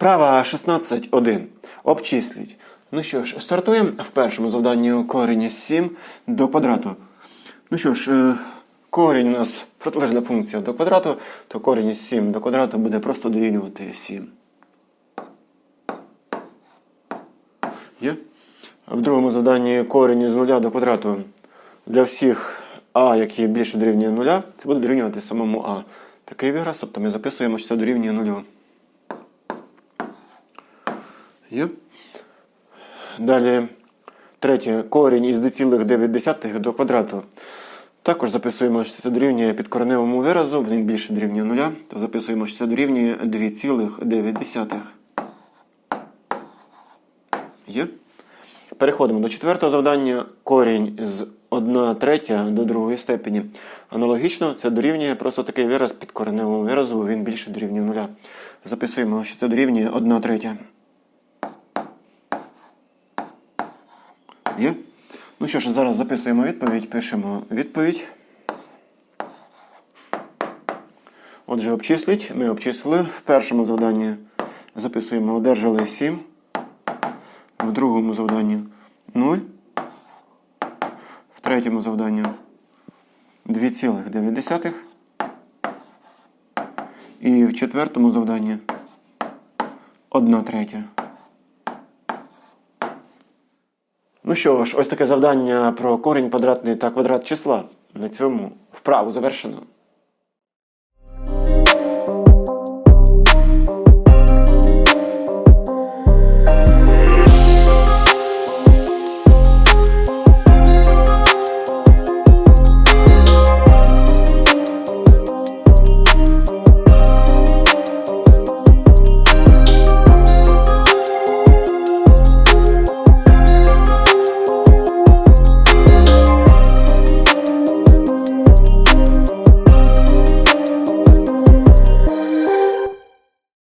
Вправа 16.1. Обчисліть. Ну що ж, стартуємо в першому завданні корінь із 7 до квадрату. Ну що ж, е, корінь у нас протилежна функція до квадрату, то корінь із 7 до квадрату буде просто дорівнювати 7. Є? В другому завданні корінь із 0 до квадрату для всіх а, які більше дорівнює 0, це буде дорівнювати самому а. Такий вираз, тобто ми записуємо, що це дорівнює 0. Є. Далі третє. Корінь із 2,9 до квадрату. Також записуємо, що це дорівнює підкореневому виразу, він більше дорівнює 0, то записуємо, що це дорівнює 2,9. Є. Переходимо до четвертого завдання. Корінь з 1 третя до другої степені. Аналогічно, це дорівнює просто такий вираз підкореневому виразу, він більше дорівнює 0. Записуємо, що це дорівнює 1 третя. Є? Ну що ж, зараз записуємо відповідь, пишемо відповідь. Отже, обчисліть. Ми обчислили в першому завданні. Записуємо, одержали 7. В другому завданні 0. В третьому завданні 2,9. І в четвертому завданні 1 третя. Ну що ж, ось таке завдання про корінь квадратний та квадрат числа. На цьому вправу завершено.